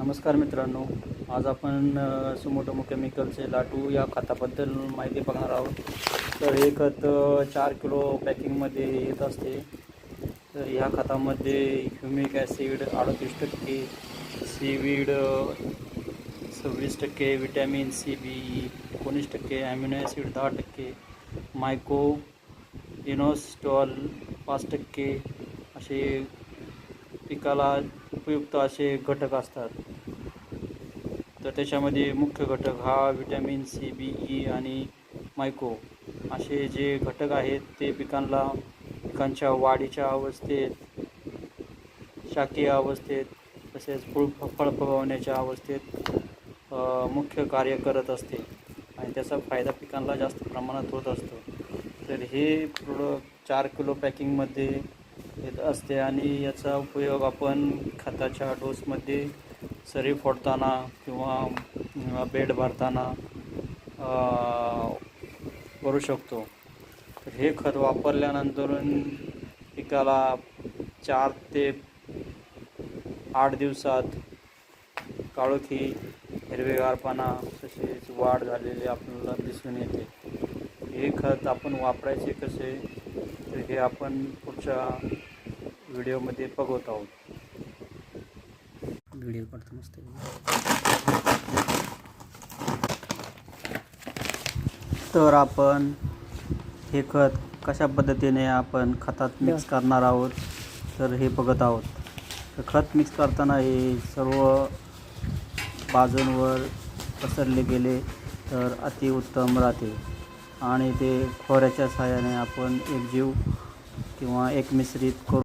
नमस्कार मित्रांनो आज आपण सुमोटोमो केमिकलचे लाटू या खताबद्दल माहिती बघणार आहोत. तर हे खत चार किलो पॅकिंगमध्ये येत असते. तर ह्या खतामध्ये ह्युमिक ॲसिड अडतीस टक्के सीवीड सव्वीस टक्के विटॅमिन सी बी एकोणीस टक्के ॲम्युनो ॲसिड दहा टक्के मायको इनोस्टॉल पाच टक्के असे पिकाला उपयुक्त असे घटक असतात. तर त्याच्यामध्ये मुख्य घटक हा विटॅमिन सी बी ई आणि मायको असे जे घटक आहेत ते पिकांना पिकांच्या वाढीच्या अवस्थेत शाकीय अवस्थेत तसेच फुळ फळ फगवण्याच्या अवस्थेत मुख्य कार्य करत असते आणि त्याचा फायदा पिकांना जास्त प्रमाणात होत असतो. तर हे प्रोडक्ट चार किलो पॅकिंगमध्ये येत असते आणि याचा उपयोग आपण खताच्या डोसमध्ये सरी फोडताना किंवा बेड भरताना करू शकतो. तर हे खत वापरल्यानंतर पिकाला चार ते आठ दिवसात काळोखी हिरवेगारपणा तसेच वाढ झालेली आपल्याला दिसून येते. हे खत आपण वापरायचे कसे? तर हे आपण पुढच्या व्हिडिओमध्ये बघत आहोत. व्हिडिओ काढतो मस्त तर आपण हे खत कशा पद्धतीने आपण खतात मिक्स करणार आहोत तर हे बघत आहोत. तर खत मिक्स करताना हे सर्व बाजूंवर पसरले गेले तर अतिउत्तम राहते आणि ते खोऱ्याच्या सहाय्याने आपण एक जीव किंवा एकमिश्रित करू